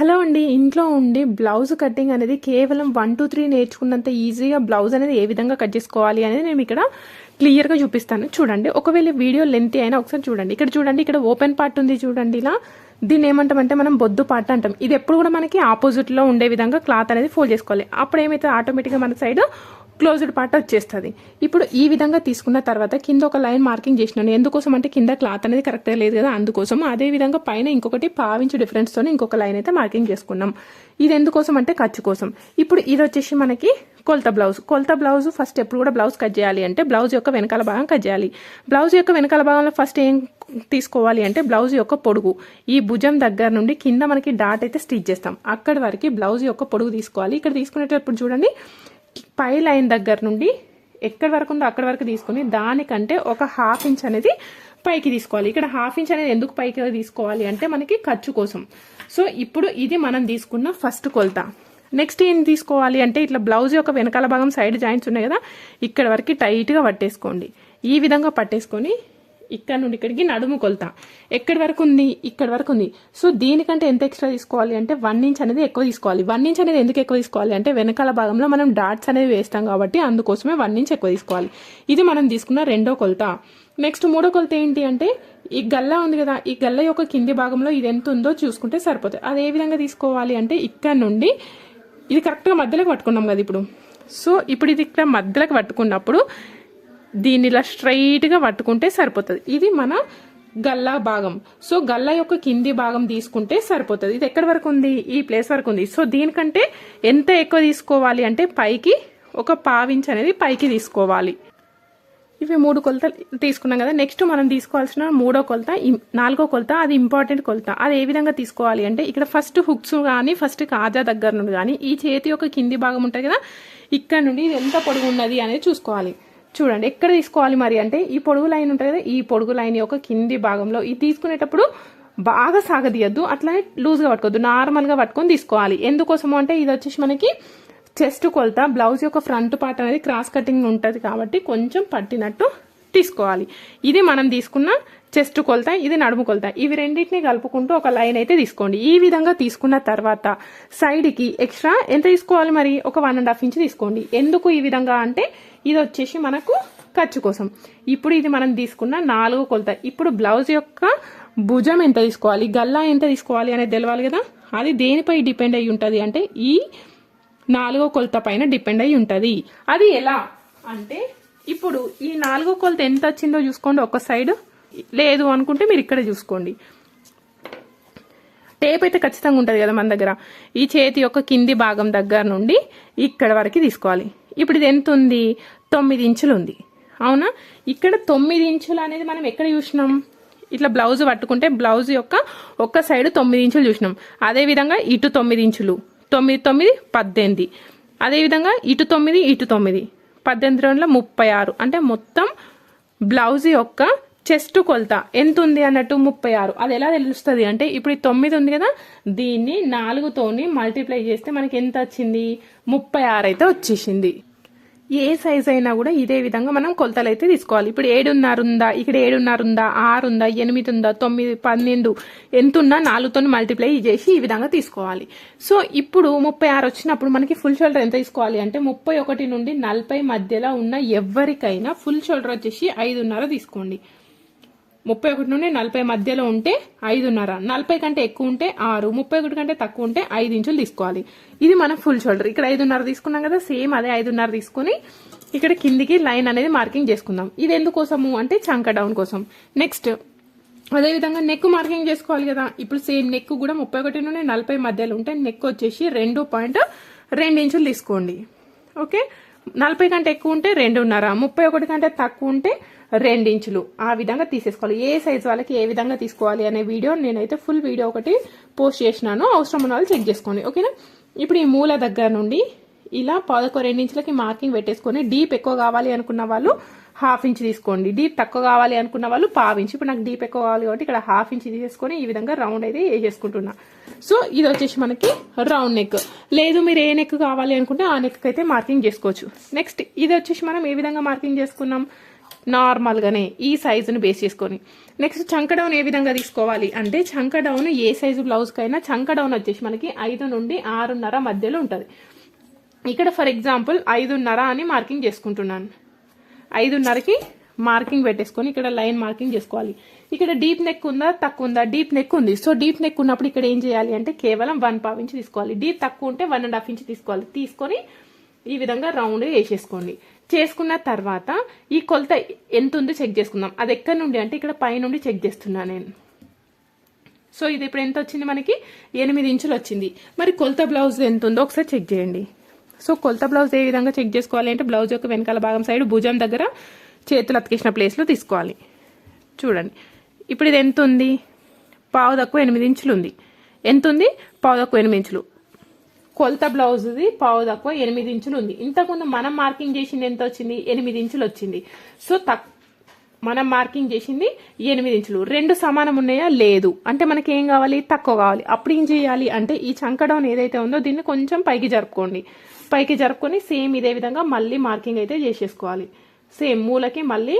Hello అండి ఇంట్లో ఉండి బ్లౌజ్ కటింగ్ అనేది కేవలం వన్ టూ త్రీ నేర్చుకున్నంత ఈజీగా బ్లౌజ్ అనేది ఏ విధంగా కట్ చేసుకోవాలి అనేది నేను ఇక్కడ క్లియర్గా చూపిస్తాను. చూడండి ఒకవేళ వీడియో లెంత్ అయినా ఒకసారి చూడండి. ఇక్కడ చూడండి ఇక్కడ ఓపెన్ పార్ట్ ఉంది చూడండి ఇలా. దీన్ని ఏమంటామంటే మనం బొద్దు పార్ట్ అంటాం. ఇది ఎప్పుడు కూడా మనకి ఆపోజిట్లో ఉండే విధంగా క్లాత్ అనేది ఫోల్డ్ చేసుకోవాలి. అప్పుడు ఏమైతే ఆటోమేటిక్గా మన సైడ్ క్లోజ్డ్ పార్ట్ వచ్చేస్తుంది. ఇప్పుడు ఈ విధంగా తీసుకున్న తర్వాత కింద ఒక లైన్ మార్కింగ్ చేసినాను. ఎందుకోసం అంటే కింద క్లాత్ అనేది కరెక్ట్గా లేదు కదా అందుకోసం అదే విధంగా పైన ఇంకొకటి పావించు డిఫరెన్స్తో ఇంకొక లైన్ అయితే మార్కింగ్ చేసుకున్నాం. ఇది ఎందుకోసం అంటే ఖర్చు కోసం. ఇప్పుడు ఇది వచ్చేసి మనకి కొలత బ్లౌజ్ కొలత బ్లౌజ్ ఫస్ట్ ఎప్పుడు కూడా బ్లౌజ్ కట్ చేయాలి అంటే బ్లౌజ్ యొక్క వెనకాల భాగం కట్ చేయాలి. బ్లౌజ్ యొక్క వెనకాల భాగంలో ఫస్ట్ ఏం తీసుకోవాలి అంటే బ్లౌజ్ యొక్క పొడుగు. ఈ భుజం దగ్గర నుండి కింద మనకి డాట్ అయితే స్టిచ్ చేస్తాం. అక్కడి వరకు బ్లౌజ్ యొక్క పొడుగు తీసుకోవాలి. ఇక్కడ తీసుకునేటప్పుడు చూడండి పై లైన్ దగ్గర నుండి ఎక్కడి వరకు ఉందో అక్కడి వరకు తీసుకుని దానికంటే ఒక హాఫ్ ఇంచ్ అనేది పైకి తీసుకోవాలి. ఇక్కడ హాఫ్ ఇంచ్ అనేది ఎందుకు పైకి తీసుకోవాలి అంటే మనకి ఖర్చు కోసం. సో ఇప్పుడు ఇది మనం తీసుకున్న ఫస్ట్ కొలత. నెక్స్ట్ ఏం తీసుకోవాలి అంటే ఇట్లా బ్లౌజ్ యొక్క వెనకాల భాగం సైడ్ జాయింట్స్ ఉన్నాయి కదా ఇక్కడ వరకు టైట్గా పట్టేసుకోండి. ఈ విధంగా పట్టేసుకొని ఇక్కడ నుండి ఇక్కడికి నడుము కొలత. ఎక్కడి వరకు ఉంది? ఇక్కడ వరకు ఉంది. సో దీనికంటే ఎంత ఎక్స్ట్రా తీసుకోవాలి అంటే వన్ ఇంచ్ అనేది ఎక్కువ తీసుకోవాలి. వన్ ఇంచ్ అనేది ఎందుకు ఎక్కువ తీసుకోవాలి అంటే వెనకాల భాగంలో మనం డాట్స్ అనేది వేస్తాం కాబట్టి అందుకోసమే వన్ ఇంచ్ ఎక్కువ తీసుకోవాలి. ఇది మనం తీసుకున్న రెండో కొలత. నెక్స్ట్ మూడో కొలత ఏంటి అంటే ఈ గల్ల ఉంది కదా ఈ గల్ల యొక్క కింది భాగంలో ఇది ఎంత ఉందో చూసుకుంటే సరిపోతుంది అది ఏ విధంగా తీసుకోవాలి అంటే ఇక్కడ నుండి ఇది కరెక్ట్గా మధ్యలోకి పట్టుకున్నాం కదా ఇప్పుడు. సో ఇప్పుడు ఇది ఇక్కడ మధ్యలోకి పట్టుకున్నప్పుడు దీన్ని ఇలా స్ట్రైట్గా పట్టుకుంటే సరిపోతుంది. ఇది మన గల్లా భాగం. సో గల్లా యొక్క కింది భాగం తీసుకుంటే సరిపోతుంది. ఇది ఎక్కడి వరకు ఉంది? ఈ ప్లేస్ వరకు ఉంది. సో దీనికంటే ఎంత ఎక్కువ తీసుకోవాలి అంటే పైకి ఒక పావించ్ అనేది పైకి తీసుకోవాలి. ఇవి మూడు కొలతలు తీసుకున్నాం కదా. నెక్స్ట్ మనం తీసుకోవాల్సిన మూడో కొలత నాలుగో కొలత అది ఇంపార్టెంట్ కొలత. అది ఏ విధంగా తీసుకోవాలి అంటే ఇక్కడ ఫస్ట్ హుక్స్ కానీ ఫస్ట్ కాజా దగ్గర నుండి కానీ ఈ చేతి యొక్క కింది భాగం ఉంటుంది కదా ఇక్కడ నుండి ఇది ఎంత పొడుగు ఉన్నది అనేది చూసుకోవాలి. చూడండి ఎక్కడ తీసుకోవాలి మరి అంటే ఈ పొడుగు లైన్ ఉంటుంది కదా ఈ పొడుగు లైన్ యొక్క కింది భాగంలో. ఇది తీసుకునేటప్పుడు బాగా సాగదీయద్దు అట్లానే లూజ్గా పట్టుకోవద్దు నార్మల్గా పట్టుకొని తీసుకోవాలి. ఎందుకోసము అంటే ఇది వచ్చేసి మనకి చెస్ట్ కొలత బ్లౌజ్ యొక్క ఫ్రంట్ పార్ట్ అనేది క్రాస్ కటింగ్ ఉంటుంది కాబట్టి కొంచెం పట్టినట్టు తీసుకోవాలి. ఇది మనం తీసుకున్న చెస్ట్ కొలత ఇది నడుము కొలత. ఇవి రెండింటిని కలుపుకుంటూ ఒక లైన్ అయితే తీసుకోండి. ఈ విధంగా తీసుకున్న తర్వాత సైడ్కి ఎక్స్ట్రా ఎంత తీసుకోవాలి మరి? ఒక వన్ అండ్ హాఫ్ ఇంచ్ తీసుకోండి. ఎందుకు ఈ విధంగా అంటే ఇది వచ్చేసి మనకు ఖర్చు కోసం. ఇప్పుడు ఇది మనం తీసుకున్న నాలుగు కొలత. ఇప్పుడు బ్లౌజ్ యొక్క భుజం ఎంత తీసుకోవాలి? గల్లా ఎంత తీసుకోవాలి అనేది తెలవాలి కదా? అది దేనిపై డిపెండ్ అయి ఉంటుంది అంటే ఈ నాలుగో కొలత పైన డిపెండ్ అయి ఉంటుంది. అది ఎలా అంటే ఇప్పుడు ఈ నాలుగో కొలత ఎంత వచ్చిందో చూసుకోండి. ఒక సైడ్ లేదు అనుకుంటే మీరు ఇక్కడ చూసుకోండి. టేప్ అయితే ఖచ్చితంగా ఉంటుంది కదా మన దగ్గర. ఈ చేతి యొక్క కింది భాగం దగ్గర నుండి ఇక్కడ వరకు తీసుకోవాలి. ఇప్పుడు ఇది ఎంత ఉంది? తొమ్మిది ఇంచులు ఉంది. అవునా? ఇక్కడ తొమ్మిది ఇంచులు అనేది మనం ఎక్కడ చూసినాం? ఇట్లా బ్లౌజ్ పట్టుకుంటే బ్లౌజ్ యొక్క ఒక్క సైడ్ తొమ్మిది ఇంచులు చూసినాం. అదేవిధంగా ఇటు తొమ్మిది ఇంచులు. తొమ్మిది తొమ్మిది పద్దెనిమిది. అదేవిధంగా ఇటు తొమ్మిది ఇటు తొమ్మిది. పద్దెనిమిది రెండుల ముప్పై ఆరు. అంటే మొత్తం బ్లౌజ్ యొక్క చెస్ట్ కొలత. ఎంత ఉంది అన్నట్టు ముప్పై ఆరు. అది ఎలా తెలుస్తుంది అంటే ఇప్పుడు ఈ తొమ్మిది ఉంది కదా దీన్ని నాలుగుతోని మల్టిప్లై చేస్తే మనకి ఎంత వచ్చింది? ముప్పై ఆరు అయితే వచ్చేసింది. ఏ సైజ్ అయినా కూడా ఇదే విధంగా మనం కొలతలు అయితే తీసుకోవాలి. ఇప్పుడు ఏడున్నర ఉందా? ఇక్కడ ఏడున్నర ఉందా? ఆరు ఉందా? ఎనిమిది ఉందా? తొమ్మిది పన్నెండు ఎంత ఉన్నా నాలుగుతో మల్టిప్లై చేసి ఈ విధంగా తీసుకోవాలి. సో ఇప్పుడు ముప్పై ఆరు వచ్చినప్పుడు మనకి ఫుల్ షోల్డర్ ఎంత తీసుకోవాలి అంటే ముప్పై ఒకటి నుండి నలభై మధ్యలో ఉన్న ఎవరికైనా ఫుల్ షోల్డర్ వచ్చేసి ఐదున్నర తీసుకోండి. ముప్పై ఒకటి నుండి నలభై మధ్యలో ఉంటే ఐదున్నర. నలభై కంటే ఎక్కువ ఉంటే ఆరు. ముప్పై ఒకటి కంటే తక్కువ ఉంటే ఐదు ఇంచులు తీసుకోవాలి. ఇది మన ఫుల్ షోల్డర్ ఇక్కడ ఐదున్నర తీసుకున్నాం కదా సేమ్ అదే ఐదున్నర తీసుకుని ఇక్కడ కిందికి లైన్ అనేది మార్కింగ్ చేసుకుందాం. ఇది ఎందుకోసము అంటే చంక డౌన్ కోసం. నెక్స్ట్ అదేవిధంగా నెక్ మార్కింగ్ చేసుకోవాలి కదా. ఇప్పుడు సేమ్ నెక్ కూడా ముప్పై ఒకటి నుండి నలభై మధ్యలో ఉంటే నెక్ వచ్చేసి రెండు పాయింట్ రెండు ఇంచులు తీసుకోండి. ఓకే నలభై కంటే ఎక్కువ ఉంటే రెండున్నర. ముప్పై ఒకటి కంటే తక్కువ ఉంటే రెండించులు. ఆ విధంగా తీసేసుకోవాలి. ఏ సైజ్ వాళ్ళకి ఏ విధంగా తీసుకోవాలి అనే వీడియో నేనైతే ఫుల్ వీడియో ఒకటి పోస్ట్ చేసినాను. అవసరం ఉన్న వాళ్ళు చెక్ చేసుకోండి. ఓకేనా? ఇప్పుడు ఈ మూల దగ్గర నుండి ఇలా పదకొ రెండు ఇంచులకి మార్కింగ్ పెట్టేసుకొని డీప్ ఎక్కువ కావాలి అనుకున్న వాళ్ళు హాఫ్ ఇంచ్ తీసుకోండి. డీప్ తక్కువ కావాలి అనుకున్న వాళ్ళు పావు ఇంచ్. ఇప్పుడు నాకు డీప్ ఎక్కువ కావాలి కాబట్టి ఇక్కడ హాఫ్ ఇంచ్ తీసేసుకొని ఈ విధంగా రౌండ్ అయితే వేసేసుకుంటున్నా. సో ఇది వచ్చేసి మనకి రౌండ్ నెక్. లేదు మీరు ఏ నెక్ కావాలి అనుకుంటే ఆ నెక్ అయితే మార్కింగ్ చేసుకోవచ్చు. నెక్స్ట్ ఇది వచ్చేసి మనం ఏ విధంగా మార్కింగ్ చేసుకున్నాం? నార్మల్గానే ఈ సైజుని బేస్ చేసుకొని. నెక్స్ట్ చంక డౌన్ ఏ విధంగా తీసుకోవాలి? అంటే చంక డౌన్ ఏ సైజు బ్లౌజ్కైనా చంక డౌన్ వచ్చేసి మనకి ఐదు నుండి ఆరున్నర మధ్యలో ఉంటుంది. ఇక్కడ ఫర్ ఎగ్జాంపుల్ ఐదున్నర అని మార్కింగ్ చేసుకుంటున్నాను. ఐదున్నరకి మార్కింగ్ పెట్టేసుకొని ఇక్కడ లైన్ మార్కింగ్ చేసుకోవాలి. ఇక్కడ డీప్ నెక్ ఉందా? తక్కువ ఉందా? డీప్ నెక్ ఉంది. సో డీప్ నెక్ ఉన్నప్పుడు ఇక్కడ ఏం చేయాలి అంటే కేవలం వన్ పావ్ ఇంచ్ తీసుకోవాలి. డీప్ తక్కువ ఉంటే వన్ అండ్ హాఫ్ ఇంచ్ తీసుకోవాలి. తీసుకొని ఈ విధంగా రౌండ్ వేసేసుకోండి. చేసుకున్న తర్వాత ఈ కొలత ఎంత ఉందో చెక్ చేసుకుందాం. అది ఎక్కడి నుండి? అంటే ఇక్కడ పై నుండి చెక్ చేస్తున్నా నేను. సో ఇది ఇప్పుడు ఎంత వచ్చింది మనకి? ఎనిమిది ఇంచులు వచ్చింది. మరి కొలత బ్లౌజ్ ఎంత ఉందో ఒకసారి చెక్ చేయండి. సో కొలత బ్లౌజ్ ఏ విధంగా చెక్ చేసుకోవాలి అంటే బ్లౌజ్ యొక్క వెనకాల భాగం సైడ్ భుజం దగ్గర చేతులు అతికేసిన ప్లేస్లో తీసుకోవాలి. చూడండి. ఇప్పుడు ఇది ఎంత ఉంది? పావు తక్కువ ఎనిమిది ఇంచులు ఉంది. ఎంత ఉంది? పావు తక్కువ ఎనిమిది ఇంచులు. కొలత బ్లౌజ్ది పావు తక్కువ ఎనిమిది ఇంచులు ఉంది. ఇంతకుముందు మనం మార్కింగ్ చేసింది ఎంత వచ్చింది? ఎనిమిది ఇంచులు వచ్చింది. సో తక్ మనం మార్కింగ్ చేసింది ఎనిమిది ఇంచులు. రెండు సమానం ఉన్నాయా? లేదు. అంటే మనకి ఏం కావాలి? తక్కువ కావాలి. అప్పుడు ఏం చేయాలి అంటే ఈ చంకడౌన్ ఏదైతే ఉందో దీన్ని కొంచెం పైకి జరుపుకోండి. పైకి జరుపుకొని సేమ్ ఇదే విధంగా మళ్ళీ మార్కింగ్ అయితే చేసేసుకోవాలి. సేమ్ మూలకి మళ్ళీ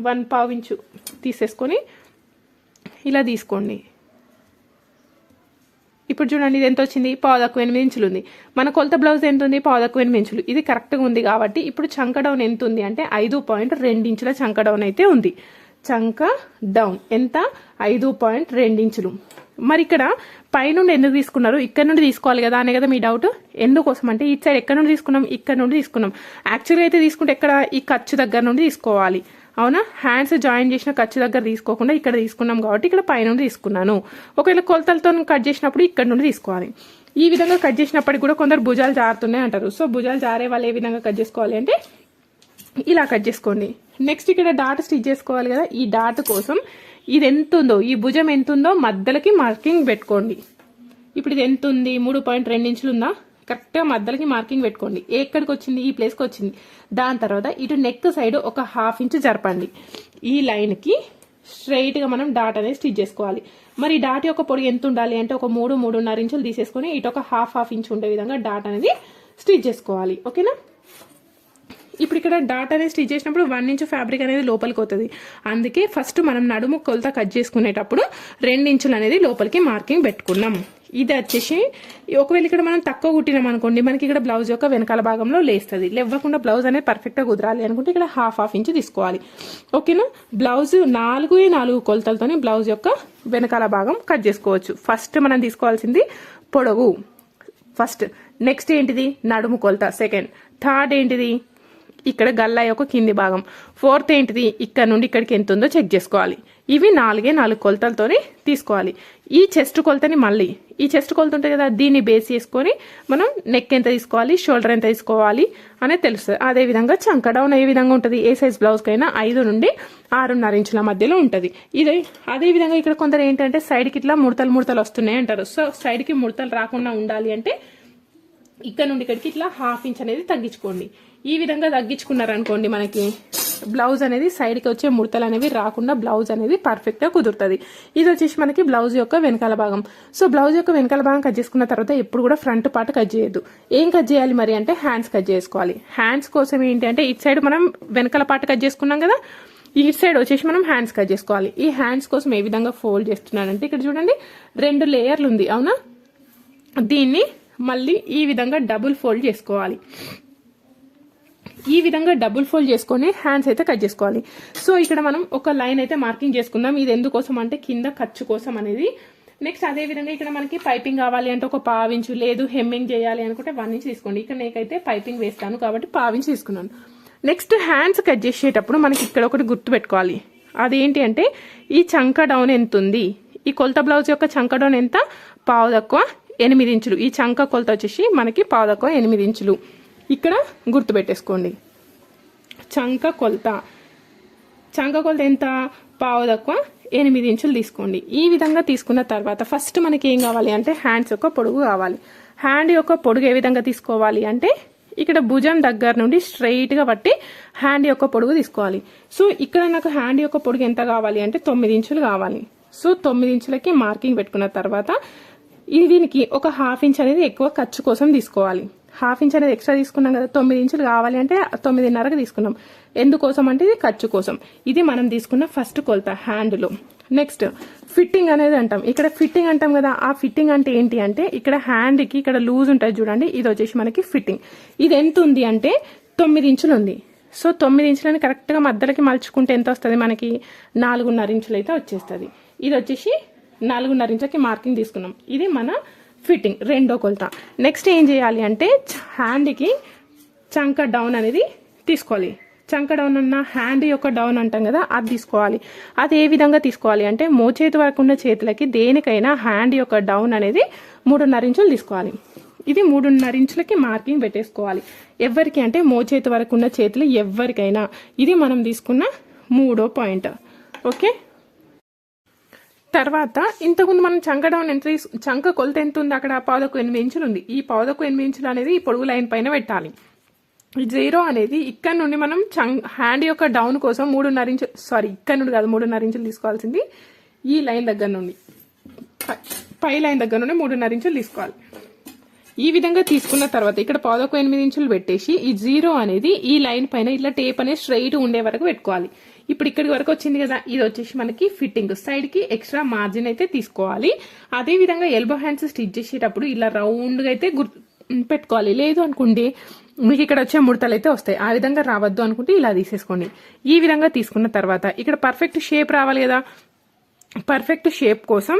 వన్ పావు ఇంచు తీసేసుకొని ఇలా తీసుకోండి. ఇప్పుడు చూడండి ఇది ఎంత వచ్చింది పావు ఎనిమిది ఇంచులు ఉంది మన కొలత బ్లౌజ్ ఎంత ఉంది పావు ఎనిమిది ఇంచులు. ఇది కరెక్ట్గా ఉంది కాబట్టి ఇప్పుడు చంక డౌన్ ఎంత ఉంది అంటే ఐదు పాయింట్ రెండు ఇంచుల చంక డౌన్ అయితే ఉంది. చంక డౌన్. ఎంత? ఐదు పాయింట్ రెండు ఇంచులు. మరి ఇక్కడ పైనుండి ఎందుకు తీసుకున్నారు? ఇక్కడ నుండి తీసుకోవాలి కదా అనే కదా మీ డౌట్. ఎందుకోసం అంటే ఇటు సైడ్ ఎక్కడ నుండి తీసుకున్నాం? ఇక్కడ నుండి తీసుకున్నాం. యాక్చువల్గా అయితే తీసుకుంటే ఎక్కడ? ఈ ఖర్చు దగ్గర నుండి తీసుకోవాలి. అవునా? హ్యాండ్స్ జాయిన్ చేసిన ఖర్చు దగ్గర తీసుకోకుండా ఇక్కడ తీసుకున్నాం కాబట్టి ఇక్కడ పైనుండి తీసుకున్నాను. ఒకవేళ కొలతలతో కట్ చేసినప్పుడు ఇక్కడ నుండి తీసుకోవాలి. ఈ విధంగా కట్ చేసినప్పటికి కూడా కొందరు భుజాలు జారుతున్నాయి అంటారు. సో భుజాలు జారే వాళ్ళు ఏ విధంగా కట్ చేసుకోవాలి అంటే ఇలా కట్ చేసుకోండి. నెక్స్ట్ ఇక్కడ డాట్ స్టిచ్ చేసుకోవాలి కదా. ఈ డాట్ కోసం ఇది ఎంత ఉందో ఈ భుజం ఎంత ఉందో మధ్యలకి మార్కింగ్ పెట్టుకోండి. ఇప్పుడు ఇది ఎంత ఉంది? మూడు పాయింట్ రెండు ఇంచులు ఉందా? కరెక్ట్గా మధ్యలోకి మార్కింగ్ పెట్టుకోండి. ఎక్కడికి వచ్చింది? ఈ ప్లేస్కి వచ్చింది. దాని తర్వాత ఇటు నెక్ సైడ్ ఒక హాఫ్ ఇంచ్ జరపండి. ఈ లైన్కి స్ట్రైట్గా మనం డాట్ అనేది స్టిచ్ చేసుకోవాలి. మరి డాట్ యొక్క పొడి ఎంత ఉండాలి? అంటే ఒక మూడు మూడున్నర ఇంచులు తీసేసుకొని ఇటు ఒక హాఫ్ హాఫ్ ఇంచ్ ఉండే విధంగా డాట్ అనేది స్టిచ్ చేసుకోవాలి. ఓకేనా? ఇప్పుడు ఇక్కడ డాట్ అనేది స్టిచ్ చేసినప్పుడు వన్ ఇంచు ఫ్యాబ్రిక్ అనేది లోపలికి అవుతుంది అందుకే ఫస్ట్ మనం నడుము కొలత కట్ చేసుకునేటప్పుడు రెండు ఇంచులు అనేది లోపలికి మార్కింగ్ పెట్టుకున్నాం. ఇది వచ్చేసి ఒకవేళ ఇక్కడ మనం తక్కువ కుట్టినాం అనుకోండి మనకి ఇక్కడ బ్లౌజ్ యొక్క వెనకాల భాగంలో లేస్తుంది. లేవ్వకుండా బ్లౌజ్ అనేది పర్ఫెక్ట్గా కుదరాలి అనుకుంటే ఇక్కడ హాఫ్ హాఫ్ ఇంచ్ తీసుకోవాలి. ఓకేనా బ్లౌజ్ నాలుగు నాలుగు కొలతలతోనే బ్లౌజ్ యొక్క వెనకాల భాగం కట్ చేసుకోవచ్చు. ఫస్ట్ మనం తీసుకోవాల్సింది పొడవు. ఫస్ట్ నెక్స్ట్ ఏంటిది? నడుము కొలత. సెకండ్ థర్డ్ ఏంటిది? ఇక్కడ గల్లా యొక్క కింది భాగం. ఫోర్త్ ఏంటిది? ఇక్కడ నుండి ఇక్కడికి ఎంత ఉందో చెక్ చేసుకోవాలి. ఇవి నాలుగే నాలుగు కొలతలతోనే తీసుకోవాలి. ఈ చెస్ట్ కొలతని మళ్ళీ ఈ చెస్ట్ కొలత ఉంటుంది కదా దీన్ని బేస్ చేసుకొని మనం నెక్ ఎంత తీసుకోవాలి షోల్డర్ ఎంత తీసుకోవాలి అనేది తెలుస్తుంది. అదేవిధంగా చంక డౌన్ ఏ విధంగా ఉంటుంది? ఏ సైజ్ బ్లౌజ్కైనా ఐదు నుండి ఆరున్నర ఇంచుల మధ్యలో ఉంటుంది. ఇది అదేవిధంగా ఇక్కడ కొందరు ఏంటంటే సైడ్కి ఇట్లా ముడతలు ముడతలు వస్తున్నాయి అంటారు. సో సైడ్కి ముడతలు రాకుండా ఉండాలి అంటే ఇక్కడ నుండి ఇక్కడికి ఇట్లా హాఫ్ ఇంచ్ అనేది తగ్గించుకోండి. ఈ విధంగా తగ్గించుకున్నారనుకోండి మనకి బ్లౌజ్ అనేది సైడ్కి వచ్చే ముడతలు అనేవి రాకుండా బ్లౌజ్ అనేది పర్ఫెక్ట్గా కుదురుతుంది. ఇది వచ్చేసి మనకి బ్లౌజ్ యొక్క వెనకాల భాగం. సో బ్లౌజ్ యొక్క వెనకాల భాగం కట్ చేసుకున్న తర్వాత ఎప్పుడు కూడా ఫ్రంట్ పార్ట్ కట్ చేయొద్దు. ఏం కట్ చేయాలి మరి అంటే హ్యాండ్స్ కట్ చేసుకోవాలి. హ్యాండ్స్ కోసం ఏంటి అంటే ఇటు సైడ్ మనం వెనకాల పార్ట్ కట్ చేసుకున్నాం కదా ఈ సైడ్ వచ్చేసి మనం హ్యాండ్స్ కట్ చేసుకోవాలి. ఈ హ్యాండ్స్ కోసం ఏ విధంగా ఫోల్డ్ చేస్తున్నానంటే ఇక్కడ చూడండి రెండు లేయర్లు ఉంది అవునా? దీన్ని మళ్ళీ ఈ విధంగా డబుల్ ఫోల్డ్ చేసుకోవాలి. ఈ విధంగా డబుల్ ఫోల్డ్ చేసుకొని హ్యాండ్స్ అయితే కట్ చేసుకోవాలి. సో ఇక్కడ మనం ఒక లైన్ అయితే మార్కింగ్ చేసుకుందాం. ఇది ఎందుకోసం అంటే కింద ఖర్చు కోసం అనేది. నెక్స్ట్ అదే విధంగా ఇక్కడ మనకి పైపింగ్ కావాలి అంటే ఒక పావించు లేదు హెమ్మింగ్ చేయాలి అనుకుంటే వన్ ఇంచ్ తీసుకోండి. ఇక్కడ నేకైతే పైపింగ్ వేస్తాను కాబట్టి పావించ్ తీసుకున్నాను. నెక్స్ట్ హ్యాండ్స్ కట్ చేసేటప్పుడు మనకి ఇక్కడ ఒకటి గుర్తు పెట్టుకోవాలి. అదేంటి అంటే ఈ చంక డౌన్ ఎంత ఉంది? ఈ కొలత బ్లౌజ్ యొక్క చంక డౌన్ ఎంత? పావు తక్కువ ఎనిమిది ఇంచులు. ఈ చంక కొలత వచ్చేసి మనకి పావు తక్కువ ఎనిమిది ఇంచులు. ఇక్కడ గుర్తుపెట్టేసుకోండి. చంక కొలత. చంక కొలత ఎంత? పావు తక్కువ ఎనిమిది ఇంచులు తీసుకోండి. ఈ విధంగా తీసుకున్న తర్వాత ఫస్ట్ మనకి ఏం కావాలి అంటే హ్యాండ్స్ యొక్క పొడుగు కావాలి. హ్యాండ్ యొక్క పొడుగు ఏ విధంగా తీసుకోవాలి అంటే ఇక్కడ భుజం దగ్గర నుండి స్ట్రైట్గా పట్టి హ్యాండ్ యొక్క పొడుగు తీసుకోవాలి. సో ఇక్కడ నాకు హ్యాండ్ యొక్క పొడుగు ఎంత కావాలి అంటే తొమ్మిది ఇంచులు కావాలి. సో తొమ్మిది ఇంచులకి మార్కింగ్ పెట్టుకున్న తర్వాత ఇది దీనికి ఒక హాఫ్ ఇంచ్ అనేది ఎక్కువ ఖర్చు కోసం తీసుకోవాలి. హాఫ్ ఇంచ్ అనేది ఎక్స్ట్రా తీసుకున్నాం కదా తొమ్మిది ఇంచులు కావాలి అంటే తొమ్మిదిన్నరకు తీసుకున్నాం. ఎందుకోసం అంటే ఇది ఖర్చు కోసం. ఇది మనం తీసుకున్న ఫస్ట్ కొలత హ్యాండ్లో నెక్స్ట్ ఫిట్టింగ్ అనేది అంటాం. ఇక్కడ ఫిట్టింగ్ అంటాం కదా ఆ ఫిట్టింగ్ అంటే ఏంటి అంటే ఇక్కడ హ్యాండ్కి ఇక్కడ లూజ్ ఉంటుంది చూడండి ఇది వచ్చేసి మనకి ఫిట్టింగ్ ఇది ఎంత ఉంది అంటే తొమ్మిది ఇంచులు ఉంది. సో తొమ్మిది ఇంచులని కరెక్ట్గా మధ్యలోకి మలుచుకుంటే ఎంత వస్తుంది మనకి? నాలుగున్నర ఇంచులు అయితే వచ్చేస్తుంది. ఇది వచ్చేసి నాలుగున్నర ఇంచులకి మార్కింగ్ తీసుకున్నాం. ఇది మన ఫిట్టింగ్ రెండో కొలత. నెక్స్ట్ ఏం చేయాలి అంటే హ్యాండ్కి చంక డౌన్ అనేది తీసుకోవాలి. చంక డౌన్ అన్న హ్యాండ్ యొక్క డౌన్ అంటాం కదా అది తీసుకోవాలి. అది ఏ విధంగా తీసుకోవాలి అంటే మోచేతి వరకు ఉన్న చేతులకి దేనికైనా హ్యాండ్ యొక్క డౌన్ అనేది మూడున్నర ఇంచులు తీసుకోవాలి. ఇది మూడున్నర ఇంచులకి మార్కింగ్ పెట్టేసుకోవాలి. ఎవరికి అంటే మోచేతి వరకు ఉన్న చేతులు ఎవరికైనా. ఇది మనం తీసుకున్న మూడో పాయింట్. ఓకే? తర్వాత ఇంతకుముందు మనం చంక డౌన్ ఎంత చంక కొలత ఎంత ఉంది? అక్కడ పాదకు ఎనిమిది ఇంచులు ఉంది. ఈ పాదకు ఎనిమిది ఇంచులు అనేది ఈ పొడుగు లైన్ పైన పెట్టాలి. ఈ జీరో అనేది ఇక్కడ నుండి మనం చంక్ హ్యాండ్ యొక్క డౌన్ కోసం మూడున్నర ఇంచు సారీ ఇక్కడ నుండి కాదు మూడున్నర ఇంచులు తీసుకోవాల్సింది. ఈ లైన్ దగ్గర నుండి. పై- పై లైన్ దగ్గర నుండి మూడున్నర ఇంచులు తీసుకోవాలి. ఈ విధంగా తీసుకున్న తర్వాత ఇక్కడ పాదకు ఎనిమిది ఇంచులు పెట్టేసి ఈ జీరో అనేది ఈ లైన్ పైన ఇట్లా టేప్ అనేది స్ట్రైట్ ఉండే వరకు పెట్టుకోవాలి. ఇప్పుడు ఇక్కడి వరకు వచ్చింది కదా ఇది వచ్చేసి మనకి ఫిట్టింగ్ సైడ్కి ఎక్స్ట్రా మార్జిన్ అయితే తీసుకోవాలి. అదే విధంగా ఎల్బో హ్యాండ్స్ స్టిచ్ చేసేటప్పుడు ఇలా రౌండ్గా అయితే గుర్తు పెట్టుకోవాలి. లేదు అనుకుంటే మీకు ఇక్కడ వచ్చే ముడతలు అయితే వస్తాయి. ఆ విధంగా రావద్దు అనుకుంటే ఇలా తీసేసుకోండి. ఈ విధంగా తీసుకున్న తర్వాత ఇక్కడ పర్ఫెక్ట్ షేప్ రావాలి కదా. పర్ఫెక్ట్ షేప్ కోసం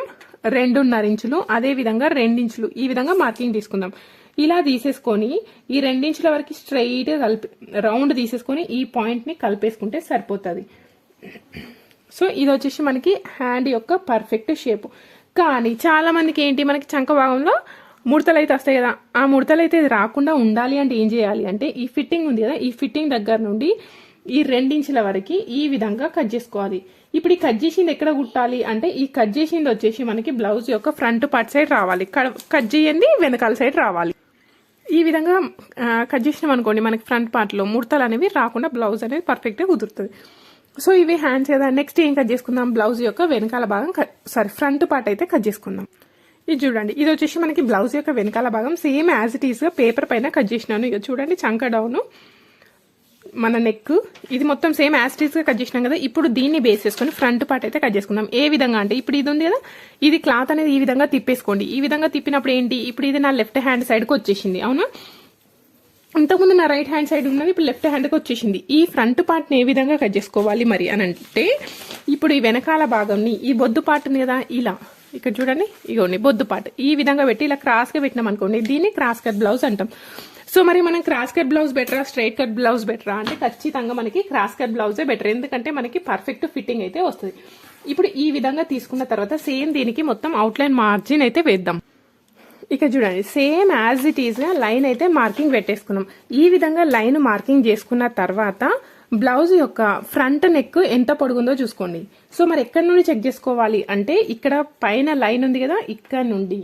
రెండున్నర ఇంచులు అదే విధంగా రెండించులు ఈ విధంగా మార్కింగ్ తీసుకుందాం. ఇలా తీసేసుకొని ఈ రెండించుల వరకు స్ట్రైట్ కలిపి రౌండ్ తీసేసుకొని ఈ పాయింట్ని కలిపేసుకుంటే సరిపోతుంది. సో ఇది వచ్చేసి మనకి హ్యాండ్ యొక్క పర్ఫెక్ట్ షేప్ కానీ చాలా మందికి ఏంటి మనకి చంక భాగంలో ముడతలు అయితే వస్తాయి కదా ఆ ముడతలు అయితే రాకుండా ఉండాలి అంటే ఏం చేయాలి అంటే ఈ ఫిట్టింగ్ ఉంది కదా ఈ ఫిట్టింగ్ దగ్గర నుండి ఈ రెండించుల వరకు ఈ విధంగా కట్ చేసుకోవాలి. ఇప్పుడు ఈ కట్ చేసింది ఎక్కడ కుట్టాలి అంటే ఈ కట్ చేసింది వచ్చేసి మనకి బ్లౌజ్ యొక్క ఫ్రంట్ పార్ట్ సైడ్ రావాలి. కడ- కట్ చేయండి వెనకాల సైడ్ రావాలి. ఈ విధంగా కట్ చేసినాం అనుకోండి మనకి ఫ్రంట్ పార్ట్లో ముడతలు అనేవి రాకుండా బ్లౌజ్ అనేది పర్ఫెక్ట్గా కుదురుతుంది. సో ఇవి హ్యాండ్స్ కదా నెక్స్ట్ ఏం కట్ చేసుకుందాం? బ్లౌజ్ యొక్క వెనకాల భాగం సారీ ఫ్రంట్ పార్ట్ అయితే కట్ చేసుకుందాం. ఇది చూడండి. ఇది వచ్చేసి మనకి బ్లౌజ్ యొక్క వెనకాల భాగం సేమ్ యాజ్ ఇట్ ఈస్గా పేపర్ పైన కట్ చేసినాను. ఇక చూడండి చంక డౌను మన నెక్ ఇది మొత్తం సేమ్ యాస్టీస్గా కట్ చేసినాం కదా ఇప్పుడు దీన్ని బేస్ చేసుకొని ఫ్రంట్ పార్ట్ అయితే కట్ చేసుకుందాం. ఏ విధంగా అంటే ఇప్పుడు ఇది ఉంది కదా ఇది క్లాత్ అనేది ఈ విధంగా తిప్పేసుకోండి. ఈ విధంగా తిప్పినప్పుడు ఏంటి ఇప్పుడు ఇది నా లెఫ్ట్ హ్యాండ్ సైడ్కి వచ్చేసింది అవునా? ఇంతకుముందు నా రైట్ హ్యాండ్ సైడ్ ఉన్నది ఇప్పుడు లెఫ్ట్ హ్యాండ్కి వచ్చేసింది. ఈ ఫ్రంట్ పార్ట్ని ఏ విధంగా కట్ చేసుకోవాలి మరి అని అంటే ఇప్పుడు ఈ వెనకాల భాగంని ఈ బొద్దు పార్ట్ని కదా ఇలా. ఇక్కడ చూడండి ఇగోండి బొద్దు పార్ట్ ఈ విధంగా పెట్టి ఇలా క్రాస్గా పెట్టినాం అనుకోండి దీన్ని క్రాస్ కట్ బ్లౌజ్ అంటాం. సో మరి మనం క్రాస్ కట్ బ్లౌజ్ బెటరా స్ట్రైట్ కట్ బ్లౌజ్ బెటరా? అంటే ఖచ్చితంగా మనకి క్రాస్ కట్ బ్లౌజే బెటర్. ఎందుకంటే మనకి పర్ఫెక్ట్ ఫిట్టింగ్ అయితే వస్తుంది. ఇప్పుడు ఈ విధంగా తీసుకున్న తర్వాత సేమ్ దీనికి మొత్తం అవుట్లైన్ మార్జిన్ అయితే వేద్దాం. ఇక చూడండి సేమ్ యాజ్ ఇట్ ఈజ్గా లైన్ అయితే మార్కింగ్ పెట్టేసుకున్నాం. ఈ విధంగా లైన్ మార్కింగ్ చేసుకున్న తర్వాత బ్లౌజ్ యొక్క ఫ్రంట్ నెక్ ఎంత పొడుగుందో చూసుకోండి. సో మరి ఎక్కడి నుండి చెక్ చేసుకోవాలి అంటే ఇక్కడ పైన లైన్ ఉంది కదా ఇక్కడ నుండి.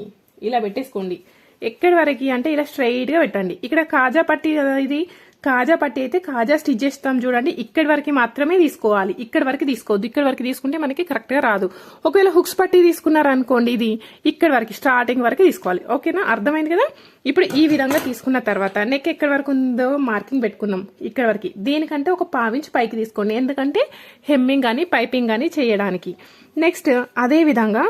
ఇలా పెట్టేసుకోండి. ఎక్కడి వరకు అంటే ఇలా స్ట్రైట్గా పెట్టండి. ఇక్కడ కాజా పట్టి కదా ఇది? కాజా పట్టి అయితే కాజా స్టిచ్ చేస్తాం చూడండి. ఇక్కడి వరకు మాత్రమే తీసుకోవాలి. ఇక్కడి వరకు తీసుకోవద్దు. ఇక్కడి వరకు తీసుకుంటే మనకి కరెక్ట్గా రాదు. ఒకవేళ హుక్స్ పట్టి తీసుకున్నారనుకోండి ఇది ఇక్కడి వరకు స్టార్టింగ్ వరకు తీసుకోవాలి. ఓకేనా అర్థమైంది కదా? ఇప్పుడు ఈ విధంగా తీసుకున్న తర్వాత నెక్ ఎక్కడి వరకు ఉందో మార్కింగ్ పెట్టుకున్నాం. ఇక్కడ వరకు. దీనికంటే ఒక పావించి పైకి తీసుకోండి. ఎందుకంటే హెమ్మింగ్ కానీ పైపింగ్ కానీ చేయడానికి. నెక్స్ట్ అదే విధంగా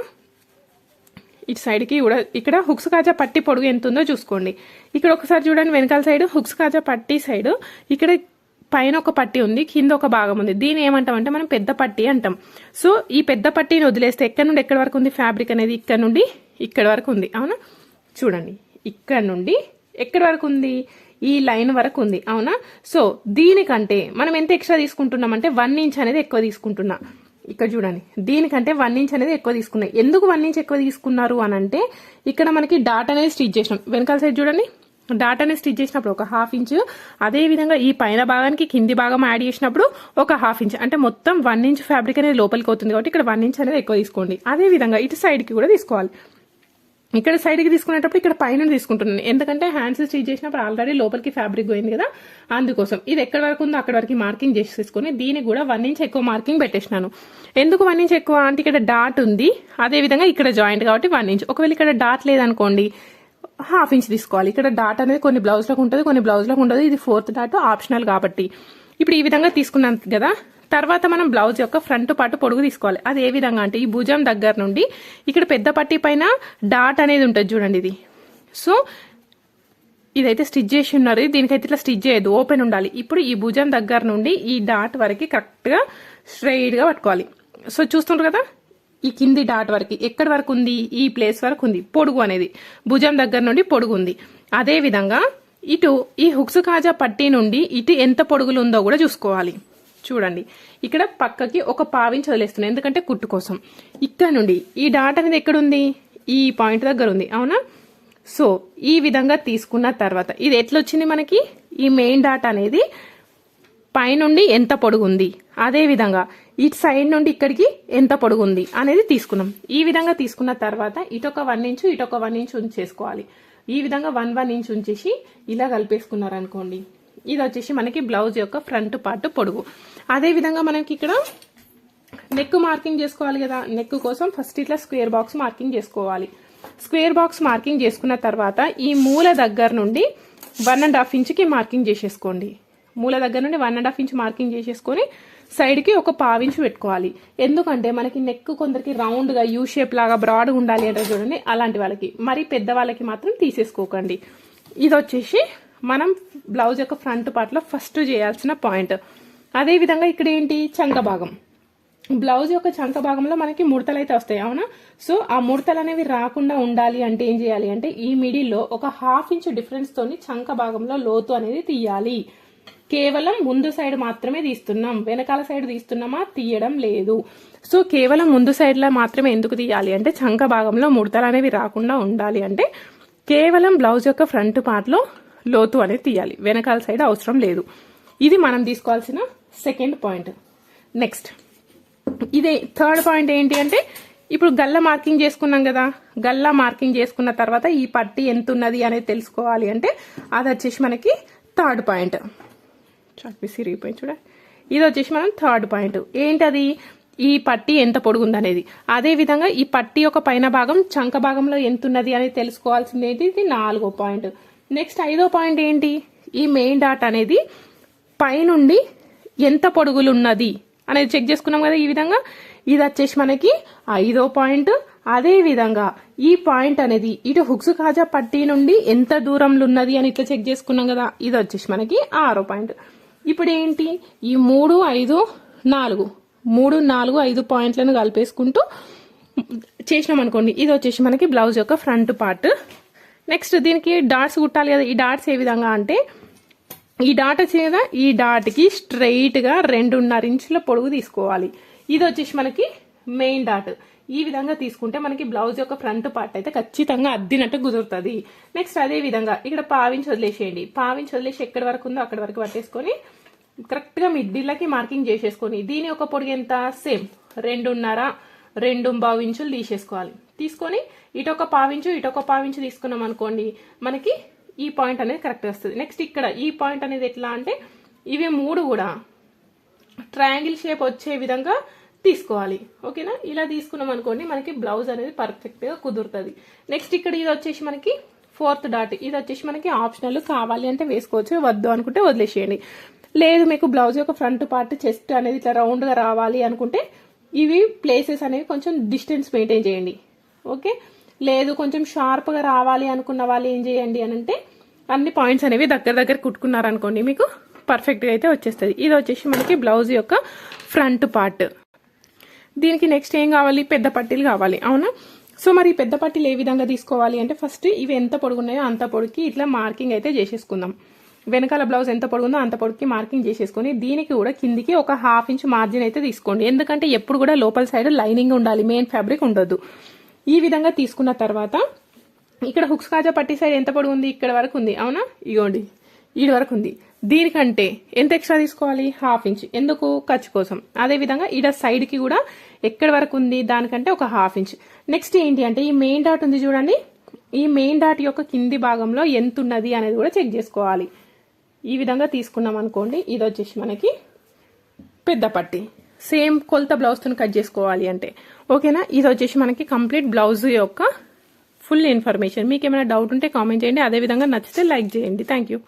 ఇటు సైడ్కి కూడా ఇక్కడ హుక్స్ కాజా పట్టి పొడుగు ఎంత ఉందో చూసుకోండి. ఇక్కడ ఒకసారి చూడండి వెనకాల సైడ్ హుక్స్ కాజా పట్టి సైడ్ ఇక్కడ పైన ఒక పట్టి ఉంది కింద ఒక భాగం ఉంది. దీని ఏమంటాం అంటే మనం పెద్ద పట్టి అంటాం. సో ఈ పెద్ద పట్టిని వదిలేస్తే ఎక్కడ నుండి ఎక్కడి వరకు ఉంది ఫ్యాబ్రిక్ అనేది? ఇక్కడ నుండి ఇక్కడ వరకు ఉంది. అవునా? చూడండి. ఇక్కడ నుండి ఎక్కడి వరకు ఉంది? ఈ లైన్ వరకు ఉంది. అవునా? సో దీనికంటే మనం ఎంత ఎక్స్ట్రా తీసుకుంటున్నాం అంటే వన్ ఇంచ్ అనేది ఎక్కువ తీసుకుంటున్నాం. ఇక్కడ చూడండి. దీనికంటే వన్ ఇంచ్ అనేది ఎక్కువ తీసుకున్నాయి. ఎందుకు వన్ ఇంచ్ ఎక్కువ తీసుకున్నారు అని అంటే ఇక్కడ మనకి డాట్ అనేది స్టిచ్ చేసినాం. వెనకాల సైడ్ చూడండి. డాట్ అనేది స్టిచ్ చేసినప్పుడు ఒక హాఫ్ ఇంచ్ అదే విధంగా ఈ పైన భాగానికి కింది భాగం యాడ్ చేసినప్పుడు ఒక హాఫ్ ఇంచ్ అంటే మొత్తం వన్ ఇంచ్ ఫ్యాబ్రిక్ అనేది లోపలికి అవుతుంది కాబట్టి ఇక్కడ వన్ ఇంచ్ అనేది ఎక్కువ తీసుకోండి. అదే విధంగా ఇటు సైడ్కి కూడా తీసుకోవాలి. ఇక్కడ సైడ్కి తీసుకునేటప్పుడు ఇక్కడ పైన తీసుకుంటున్నాను. ఎందుకంటే హ్యాండ్స్ స్టిచ్ చేసినప్పుడు ఆల్రెడీ లోపలికి ఫ్యాబ్రిక్ పోయింది కదా. అందుకోసం ఇది ఎక్కడ వరకు ఉందో అక్కడ వరకు మార్కింగ్ చేసేసుకొని దీనికి కూడా వన్ ఇంచ్ ఎక్కువ మార్కింగ్ పెట్టేసినాను. ఎందుకు వన్ ఇంచ్ ఎక్కువ? అంటే ఇక్కడ డాట్ ఉంది. అదే విధంగా ఇక్కడ జాయింట్ కాబట్టి వన్ ఇంచ్ ఒకవేళ ఇక్కడ డాట్ లేదనుకోండి హాఫ్ ఇంచ్ తీసుకోవాలి. ఇక్కడ డాట్ అనేది కొన్ని బ్లౌజ్లకు ఉంటుంది కొన్ని బ్లౌజ్లకు ఉండదు. ఇది ఫోర్త్ డాట్ ఆప్షనల్ కాబట్టి. ఇప్పుడు ఈ విధంగా తీసుకున్నాను కదా. తర్వాత మనం బ్లౌజ్ యొక్క ఫ్రంట్ పట్టు పొడుగు తీసుకోవాలి. అది ఏ విధంగా అంటే ఈ భుజం దగ్గర నుండి ఇక్కడ పెద్ద పట్టి పైన డాట్ అనేది ఉంటుంది చూడండి ఇది. సో ఇదైతే స్టిచ్ చేసి ఉన్నారు. దీనికైతే ఇట్లా స్టిచ్ చేయదు. ఓపెన్ ఉండాలి. ఇప్పుడు ఈ భుజం దగ్గర నుండి ఈ డాట్ వరకు కరెక్ట్గా స్ట్రైట్గా పట్టుకోవాలి. సో చూస్తుంటారు కదా? ఈ కింది డాట్ వరకు. ఎక్కడి వరకు ఉంది? ఈ ప్లేస్ వరకు ఉంది. పొడుగు అనేది. భుజం దగ్గర నుండి పొడుగు ఉంది. అదేవిధంగా ఇటు ఈ హుక్స్ కాజా పట్టీ నుండి ఇటు ఎంత పొడుగులు ఉందో కూడా చూసుకోవాలి. చూడండి. ఇక్కడ పక్కకి ఒక పావించి వదిలేస్తున్నాను ఎందుకంటే కుట్టు కోసం. ఇక్కడ నుండి ఈ డాట్ అనేది ఎక్కడుంది? ఈ పాయింట్ దగ్గర ఉంది అవునా? సో ఈ విధంగా తీసుకున్న తర్వాత ఇది ఎట్లా వచ్చింది మనకి? ఈ మెయిన్ డాట్ అనేది పైనుండి ఎంత పొడుగుంది? అదే విధంగా ఇటు సైడ్ నుండి ఇక్కడికి ఎంత పొడుగుంది అనేది తీసుకున్నాం ఈ విధంగా తీసుకున్న తర్వాత ఇటొక వన్ ఇంచు ఇటొక వన్ ఇంచు ఉంచేసుకోవాలి. ఈ విధంగా వన్ వన్ ఇంచ్ ఉంచేసి ఇలా కలిపేసుకున్నారు అనుకోండి ఇది వచ్చేసి మనకి బ్లౌజ్ యొక్క ఫ్రంట్ పార్ట్ పొడుగు. అదే విధంగా మనకి ఇక్కడ నెక్ మార్కింగ్ చేసుకోవాలి కదా. నెక్ కోసం ఫస్ట్ ఇట్లా స్క్వేర్ బాక్స్ మార్కింగ్ చేసుకోవాలి. స్క్వేర్ బాక్స్ మార్కింగ్ చేసుకున్న తర్వాత ఈ మూల దగ్గర నుండి వన్ అండ్ హాఫ్ ఇంచ్కి మార్కింగ్ చేసేసుకోండి. మూల దగ్గర నుండి one and half inch marking చేసేసుకొని సైడ్కి ఒక పావించి పెట్టుకోవాలి. ఎందుకంటే మనకి నెక్ కొందరికి రౌండ్గా యూ షేప్ లాగా బ్రాడ్గా ఉండాలి అంటే చూడండి అలాంటి వాళ్ళకి. మరి పెద్ద వాళ్ళకి మాత్రం తీసేసుకోకండి. ఇది వచ్చేసి మనం బ్లౌజ్ యొక్క ఫ్రంట్ పార్ట్లో ఫస్ట్ చేయాల్సిన పాయింట్ అదే విధంగా ఇక్కడ ఏంటి? చంక భాగం. బ్లౌజ్ యొక్క చంక భాగంలో మనకి ముడతలు అయితే వస్తాయి అవునా? సో ఆ ముడతలు అనేవి రాకుండా ఉండాలి అంటే ఏం చేయాలి అంటే ఈ మిడిల్లో ఒక హాఫ్ ఇంచ్ డిఫరెన్స్ తోని చంక భాగంలో లోతు అనేది తీయాలి. కేవలం ముందు సైడ్ మాత్రమే తీస్తున్నాం. వెనకాల సైడ్ తీస్తున్నామా? తీయడం లేదు. సో కేవలం ముందు సైడ్లో మాత్రమే ఎందుకు తీయాలి అంటే చంక భాగంలో ముడతలు అనేవి రాకుండా ఉండాలి అంటే కేవలం బ్లౌజ్ యొక్క ఫ్రంట్ పార్ట్లో లోతు అనేది తీయాలి. వెనకాల సైడ్ అవసరం లేదు. ఇది మనం తీసుకోవాల్సిన సెకండ్ పాయింట్. నెక్స్ట్. ఇదే థర్డ్ పాయింట్ ఏంటి అంటే ఇప్పుడు గల్ల మార్కింగ్ చేసుకున్నాం కదా గల్ల మార్కింగ్ చేసుకున్న తర్వాత ఈ పట్టి ఎంత ఉన్నది అనేది తెలుసుకోవాలి అంటే అది వచ్చేసి మనకి థర్డ్ పాయింట్. చాక్పీ సిరిగిపోయింది చూడ. ఇది వచ్చేసి మనం థర్డ్ పాయింట్. ఏంటది? ఈ పట్టి ఎంత పొడుగుంది అనేది. అదే విధంగా ఈ పట్టి యొక్క పైన భాగం చంక భాగంలో ఎంత ఉన్నది అనేది తెలుసుకోవాల్సింది ఏంటి? ఇది నాలుగో పాయింట్. నెక్స్ట్ ఐదో పాయింట్ ఏంటి? ఈ మెయిన్ డాట్ అనేది పైనుండి ఎంత పొడుగులు ఉన్నది అనేది చెక్ చేసుకున్నాం కదా ఈ విధంగా. ఇది వచ్చేసి మనకి ఐదో పాయింట్. అదే విధంగా ఈ పాయింట్ అనేది ఇటు హుక్స్ కాజా పట్టీ నుండి ఎంత దూరంలో ఉన్నది అని ఇట్లా చెక్ చేసుకున్నాం కదా. ఇది వచ్చేసి మనకి ఆరో పాయింట్. ఇప్పుడు ఏంటి? ఈ మూడు ఐదు నాలుగు. మూడు నాలుగు ఐదు పాయింట్లను కలిపేసుకుంటూ చేసినాం అనుకోండి. ఇది వచ్చేసి మనకి బ్లౌజ్ యొక్క ఫ్రంట్ పార్ట్. నెక్స్ట్ దీనికి డాట్స్ కుట్టాలి కదా. ఈ డాట్స్ ఏ విధంగా అంటే ఈ డాట్ చేత ఈ డాట్కి స్ట్రైట్గా రెండున్నర ఇంచుల పొడుగు తీసుకోవాలి. ఇది వచ్చేసి మనకి మెయిన్ డాట్. ఈ విధంగా తీసుకుంటే మనకి బ్లౌజ్ యొక్క ఫ్రంట్ పార్ట్ అయితే ఖచ్చితంగా అద్దినట్టు కుదురుతుంది. నెక్స్ట్ అదే విధంగా ఇక్కడ పావించి వదిలేసేయండి. పావించి వదిలేసి ఎక్కడి వరకు ఉందో అక్కడి వరకు పట్టేసుకొని కరెక్ట్గా మిడ్డిల్లకి మార్కింగ్ చేసేసుకొని దీని ఒక పొడుగు ఎంత? సేమ్. రెండున్నర రెండు బావు ఇంచులు తీసేసుకోవాలి. తీసుకొని ఇటొక పావించు ఇటొక పావించు తీసుకున్నాం అనుకోండి మనకి ఈ పాయింట్ అనేది కరెక్ట్ వస్తుంది. నెక్స్ట్ ఇక్కడ ఈ పాయింట్ అనేది ఎట్లా అంటే ఇవి మూడు కూడా ట్రయాంగిల్ షేప్ వచ్చే విధంగా తీసుకోవాలి. ఓకేనా ఇలా తీసుకున్నాం అనుకోండి మనకి బ్లౌజ్ అనేది పర్ఫెక్ట్గా కుదురుతుంది. నెక్స్ట్ ఇక్కడ ఇది వచ్చేసి మనకి ఫోర్త్ డాట్ ఇది వచ్చేసి మనకి ఆప్షనల్ కావాలి అంటే వేసుకోవచ్చు వద్దు అనుకుంటే వదిలేసేయండి. లేదు మీకు బ్లౌజ్ యొక్క ఫ్రంట్ పార్ట్ చెస్ట్ అనేది ఇట్లా రౌండ్గా రావాలి అనుకుంటే ఇవి ప్లేసెస్ అనేవి కొంచెం డిస్టెన్స్ మెయింటైన్ చేయండి. ఓకే లేదు కొంచెం షార్ప్గా రావాలి అనుకున్న వాళ్ళు ఏం చేయండి అని అంటే అన్ని పాయింట్స్ అనేవి దగ్గర దగ్గర కుట్టుకున్నారనుకోండి మీకు పర్ఫెక్ట్గా అయితే వచ్చేస్తుంది. ఇది వచ్చేసి మనకి బ్లౌజ్ యొక్క ఫ్రంట్ పార్ట్ దీనికి నెక్స్ట్ ఏం కావాలి? పెద్ద పట్టీలు కావాలి. అవునా? సో మరి పెద్ద పట్టీలు ఏ విధంగా తీసుకోవాలి అంటే ఫస్ట్ ఇవి ఎంత పొడుగున్నాయో అంత పొడికి ఇట్లా మార్కింగ్ అయితే చేసేసుకుందాం. వెనకాల బ్లౌజ్ ఎంత పొడుగుందో అంత పొడికి మార్కింగ్ చేసేసుకొని దీనికి కూడా కిందికి ఒక హాఫ్ ఇంచ్ మార్జిన్ అయితే తీసుకోండి. ఎందుకంటే ఎప్పుడు కూడా లోపల సైడ్ లైనింగ్ ఉండాలి. మెయిన్ ఫ్యాబ్రిక్ ఉండొద్దు ఈ విధంగా తీసుకున్న తర్వాత ఇక్కడ హుక్స్ కాజా పట్టి సైడ్ ఎంత పొడుగు ఉంది? ఇక్కడ వరకు ఉంది. అవునా? ఇగోండి. ఈడు వరకు ఉంది. దీనికంటే ఎంత ఎక్స్ట్రా తీసుకోవాలి? Half inch. ఎందుకు? ఖర్చు కోసం. అదే విధంగా ఈడ సైడ్కి కూడా ఎక్కడి వరకు ఉంది? దానికంటే ఒక హాఫ్ ఇంచ్. నెక్స్ట్ ఏంటి అంటే ఈ మెయిన్ డాట్ ఉంది చూడండి. ఈ మెయిన్ డాట్ యొక్క కింది భాగంలో ఎంత ఉన్నది అనేది కూడా చెక్ చేసుకోవాలి. ఈ విధంగా తీసుకున్నాం అనుకోండి. ఇది వచ్చేసి మనకి పెద్ద పట్టి. సేమ్ కొలత బ్లౌజ్తో కట్ చేసుకోవాలి అంటే. ఓకేనా? ఇది వచ్చేసి మనకి కంప్లీట్ బ్లౌజ్ యొక్క ఫుల్ ఇన్ఫర్మేషన్ మీకు ఏమైనా డౌట్ ఉంటే కామెంట్ చేయండి. అదేవిధంగా నచ్చితే లైక్ చేయండి. Thank you